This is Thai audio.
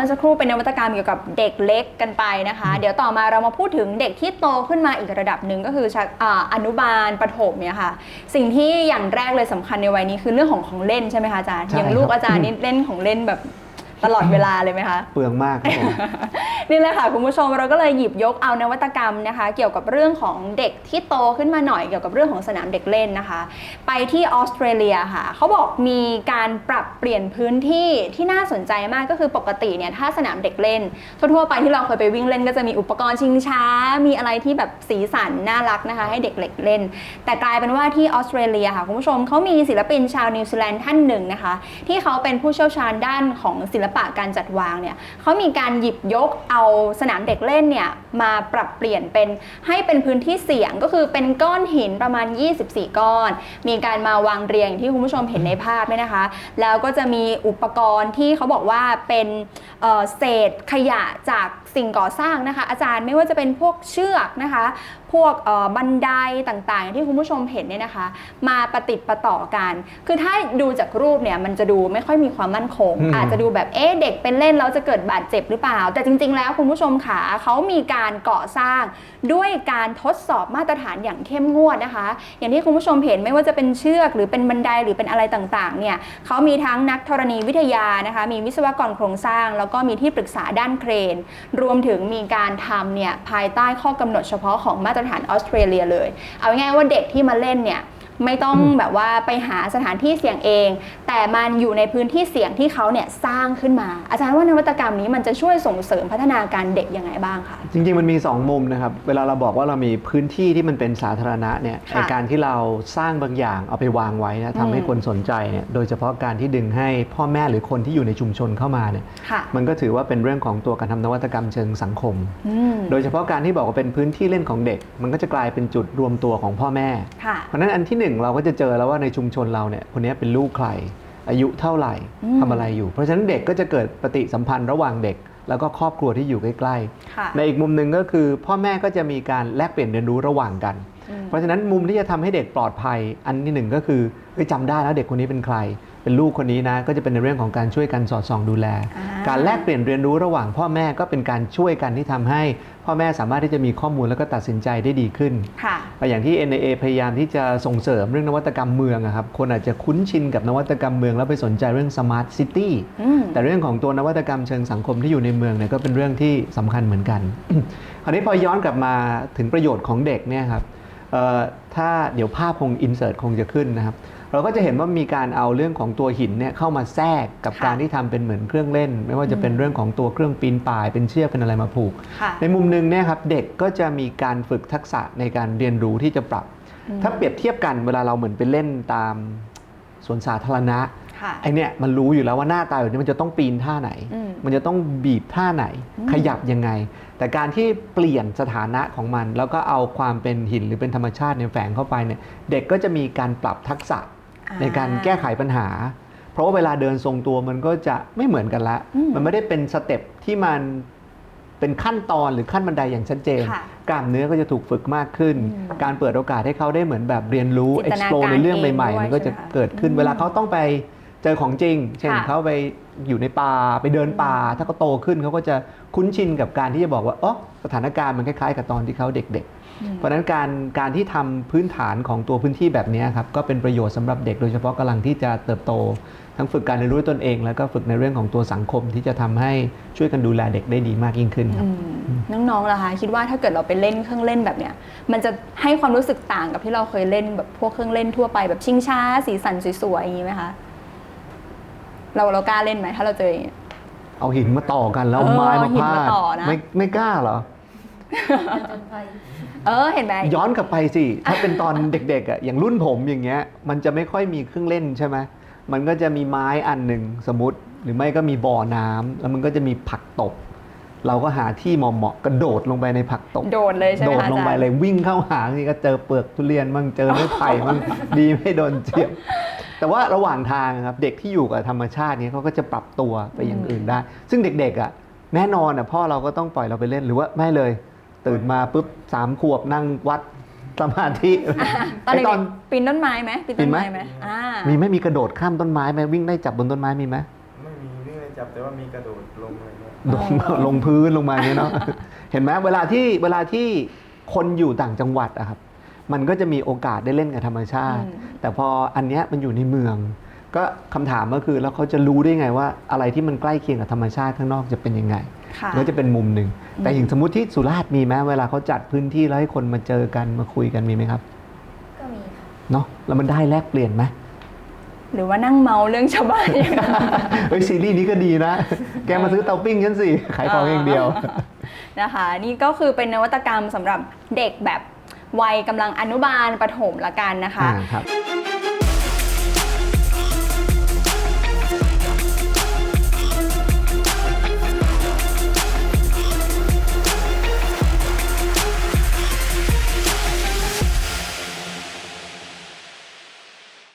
เมื่อสักครู่เป็นนวัตกรรมเกี่ยวกับเด็กเล็กกันไปนะคะ เดี๋ยวต่อมาเรามาพูดถึงเด็กที่โตขึ้นมาอีกระดับหนึ่งก็คือชั้นอ่าอนุบาลประถมเนี่ยค่ะ สิ่งที่อย่างแรกเลยสำคัญในวัยนี้คือเรื่องของของเล่นใช่ไหมคะอาจารย์ใช่อย่างลูกครับอาจารย์นี่เล่นของเล่นแบบตลอดเวลาเลยไหมคะ เปลืองมากครับผม นี่เลยค่ะคุณผู้ชมเราก็เลยหยิบยกเอานวัตกรรมนะคะ เกี่ยวกับเรื่องของเด็กที่โตขึ้นมาหน่อยเกี่ยวกับเรื่องของสนามเด็กเล่นนะคะ ไปที่ออสเตรเลียค่ะเขาบอกมีการปรับเปลี่ยนพื้นที่ที่น่าสนใจมากก็คือปกติเนี่ยถ้าสนามเด็กเล่น ทั่วๆไปที่เราเคยไปวิ่งเล่นก็จะมีอุปกรณ์ชิงช้า มีอะไรที่แบบสีสันน่ารักนะคะ ให้เด็กเล็กเล่น แต่กลายเป็นว่าที่ออสเตรเลียค่ะคุณผู้ชมเขามีศิลปินชาวนิวซีแลนด์ท่านหนึ่งนะคะ ที่เขาเป็นผู้เชี่ยวชาญด้านของศิลปะการจัดวางเนี่ยเขามีการหยิบยกเอาสนามเด็กเล่นเนี่ยมาปรับเปลี่ยนเป็นให้เป็นพื้นที่เสี่ยงก็คือเป็นก้อนหินประมาณ 24 ก้อน มีการมาวางเรียงที่คุณผู้ชมเห็นในภาพเนี่ยนะคะ แล้วก็จะมีอุปกรณ์ที่เขาบอกว่าเป็นเเศษขยะจากสิ่งก่อสร้างนะคะ อาจารย์ไม่ว่าจะเป็นพวกเชือกนะคะ พวกเอ่อบันไดต่างๆอย่างที่คุณผู้ชมเห็นเนี่ยนะคะ มาประติดประต่อกัน คือถ้าดูจากรูปเนี่ยมันจะดูไม่ค่อยมีความมั่นคงอืมอาจจะดูแบบเอ๊ะเด็กเป็นเล่นแล้วจะเกิดบาดเจ็บหรือเปล่า แต่จริง ๆ แล้วคุณผู้ชมขาเขามีการก่อสร้างด้วยการทดสอบมาตรฐานอย่างเข้มงวดนะคะ อย่างที่คุณผู้ชมเห็นไม่ว่าจะเป็นเชือกหรือเป็นบันไดหรือเป็นอะไรต่างๆเนี่ยเขามีทั้งนักธรณีวิทยานะคะ มีวิศวกรโครงสร้าง แล้วก็มีที่ปรึกษาด้านเครนรวมถึงมีการทำเนี่ยภายใต้ข้อกำหนดเฉพาะของมาตรฐานออสเตรเลียเลย เอาง่ายๆว่าเด็กที่มาเล่นเนี่ยไม่ต้องแบบว่าไปหาสถานที่เสี่ยงเอง แต่มันอยู่ในพื้นที่เสี่ยงที่เขาเนี่ยสร้างขึ้นมา อาจารย์ว่านวัตกรรมนี้มันจะช่วยส่งเสริมพัฒนาการเด็กยังไงบ้างคะ จริง ๆ มันมี 2 มุมนะครับ เวลาเราบอกว่าเรามีพื้นที่ที่มันเป็นสาธารณะเนี่ยค่ะในการที่เราสร้างบางอย่างเอาไปวางไว้นะทำให้อืมคนสนใจเนี่ยโดยเฉพาะการที่ดึงให้พ่อแม่หรือคนที่อยู่ในชุมชนเข้ามาเนี่ยค่ะ มันก็ถือว่าเป็นเรื่องของตัวการทำนวัตกรรมเชิงสังคม อืมโดยเฉพาะการที่บอกว่าเป็นพื้นที่เล่นของเด็ก มันก็จะกลายเป็นจุดรวมตัวของพ่อแม่ ค่ะ เพราะฉะนั้นอันที่หนึ่งเราก็จะเจอแล้วว่าในชุมชนเราเนี่ยคนนี้เป็นลูกใคร อายุเท่าไหร่อืมทำอะไรอยู่ เพราะฉะนั้นเด็กก็จะเกิดปฏิสัมพันธ์ระหว่างเด็ก แล้วก็ครอบครัวที่อยู่ใกล้ค่ะๆในอีกมุมหนึ่งก็คือ พ่อแม่ก็จะมีการแลกเปลี่ยนเรียนรู้ระหว่างกันอืมเพราะฉะนั้นมุมที่จะทำให้เด็กปลอดภัย อันที่หนึ่งก็คือเฮ้ยจำได้แล้วเด็กคนนี้เป็นใคร เป็นลูกคนนี้นะ ก็จะเป็นในเรื่องของการช่วยกันสอดส่องดูแลอ่าการแลกเปลี่ยนเรียนรู้ระหว่างพ่อแม่ก็เป็นการช่วยกันที่ทำให้ พ่อแม่สามารถที่จะมีข้อมูลแล้วก็ตัดสินใจได้ดีขึ้นค่ะอย่างที่ NAA พยายามที่จะส่งเสริมเรื่องนวัตกรรมเมืองอะครับคนอาจจะคุ้นชินกับนวัตกรรมเมืองแล้วไปสนใจเรื่อง Smart City อืมแต่เรื่องของตัวนวัตกรรมเชิงสังคมที่อยู่ในเมืองเนี่ยก็เป็นเรื่องที่สำคัญเหมือนกันคราวนี้พอย้อนกลับมาถึงประโยชน์ของเด็กเนี่ยครับเอ่อถ้าเดี๋ยวภาพคงอินเสิร์ตคงจะขึ้นนะครับ เราก็จะเห็นว่ามีการเอาเรื่องของตัวหินเนี่ยเข้ามาแทรกกับค่ะการที่ทำเป็นเหมือนเครื่องเล่น ไม่ว่าจะเป็นอืมเรื่องของตัวเครื่องปีนป่าย เป็นเชือกเป็นอะไรมาผูกค่ะในมุมหนึ่งเนี่ยครับเด็กก็จะมีการฝึกทักษะในการเรียนรู้ที่จะปรับอืมถ้าเปรียบเทียบกันเวลาเราเหมือนไปเล่นตามสวนสาธารณะค่ะไอเนี่ยมันรู้อยู่แล้วว่าหน้าตาแบบนี้มันจะต้องปีนท่าไหนอืมมันจะต้องบีบท่าไหนอืมขยับยังไง แต่การที่เปลี่ยนสถานะของมัน แล้วก็เอาความเป็นหินหรือเป็นธรรมชาติเนี่ยแฝงเข้าไปเนี่ยเด็กก็จะมีการปรับทักษะ ในการแก้ไขปัญหา เพราะว่าเวลาเดินทรงตัวมันก็จะไม่เหมือนกันละอืมมันไม่ได้เป็นสเต็ปที่มันเป็นขั้นตอนหรือขั้นบันไดอย่างชัดเจนค่ะกล้ามเนื้อก็จะถูกฝึกมากขึ้นอืมการเปิดโอกาสให้เขาได้เหมือนแบบเรียนรู้จินตนาการ explore ในเรื่องใหม่เองด้วยๆมันก็จะใช่ไหมคะเกิดขึ้นอืมเวลาเขาต้องไป เจอของจริง เช่นค่ะ เขาไปอยู่ในป่าไปเดินป่าอืมถ้าเขาโตขึ้นเขาก็จะคุ้นชินกับการที่จะบอกว่าอ๋อสถานการณ์มันคล้ายๆ กับตอนที่เขาเด็กๆอืมเพราะฉะนั้นการการที่ทำพื้นฐานของตัวพื้นที่แบบนี้ครับก็เป็นประโยชน์สำหรับเด็กโดยเฉพาะกำลังที่จะเติบโต ทั้งฝึกการเรียนรู้ตนเอง แล้วก็ฝึกในเรื่องของตัวสังคมที่จะทำให้ช่วยกันดูแลเด็กได้ดีมากยิ่งขึ้นครับ อืมน้องๆล่ะคะคิดว่าถ้าเกิดเราไปเล่นเครื่องเล่นแบบเนี้ยมันจะให้ความรู้สึกต่างกับที่เราเคยเล่นแบบพวกเครื่องเล่นทั่วไปแบบชิงช้า สีสันสวยๆอย่างนี้ไหมคะ เราเรากล้าเล่นไหมถ้าเราเจออย่างเงี้ย เอาหินมาต่อกันแล้วเออไม้มาเอาหินพามาดต่อนะ ไม่ไม่กล้าเหรอเออเห็นไหม ย้อนกลับไปสิ ถ้าเป็นตอนเด็กๆอะอย่างรุ่นผมอย่างเงี้ย มันจะไม่ค่อยมีเครื่องเล่นใช่ไหมมันก็จะมีไม้อันหนึ่งสมมติ หรือไม่ก็มีบ่อน้ำแล้วมันก็จะมีผักตบ เราก็หาที่เหมาะๆกระโดดลงไปในผักตบ โดดเลยใช่ไหโดมดคะอาลงจารไปย์เลยวิ่งเข้าหานี่ก็เจอเปลือกทุเรียนบ้างเจอไม้ไผ่บ้างดีไม่โดนเจียบ แต่ว่าระหว่างทางครับเด็กที่อยู่กับธรรมชาติเนี้เขาก็จะปรับตัวไปอย่างอื่นได้ ซึ่งเด็กๆอะแน่นอนอะพ่อเราก็ต้องปล่อยเราไปเล่นหรือว่าไม่เลย ตื่นมาปุ๊บสามขวบนั่งวัดสมาธิตอนไอเด็กตอนๆปีนต้นไม้ไหมปีนต้นไม้ไหมอ่ามีไหม่มีกระโดดข้ามต้นไม้ไหมวิ่งได้จับบนต้นไม้มีไหมไม่มีวิ่งเล่นจับแต่ว่ามีกระโดดลงอะไรเงี้ยลงลงพื้นลงมาเนี่ยเนาะเห็นไหมเวลาที่เวลาที่คนอยู่ต่างจังหวัดอะครับ มันก็จะมีโอกาสได้เล่นกับธรรมชาติอืมแต่พออันเนี้ยมันอยู่ในเมือง ก็คำถามก็คือแล้วเขาจะรู้ได้ไงว่า อะไรที่มันใกล้เคียงกับธรรมชาติข้างนอกจะเป็นยังไงค่ะก็จะเป็นมุมหนึ่ง แต่อย่างสมมติที่สุราษฎร์มีไหมเวลาเขาจัดพื้นที่แล้วให้คนมาเจอกันมาคุยกันมีไหมครับก็มีค่ะเนาะแล้วมันได้แลกเปลี่ยนไหมหรือว่านั่งเมาเรื่องชาวบ้านอย่างนั้นเฮ้ยซีรีส์นี้ก็ดีนะ แกมาซื้อเตาปิ้งฉันสิขายของอย่างเดียวนะคะ นี่ก็คือเป็นนวัตกรรมสำหรับเด็กแบบ วัยกำลังอนุบาลประถมละกันนะคะ อ่าครับ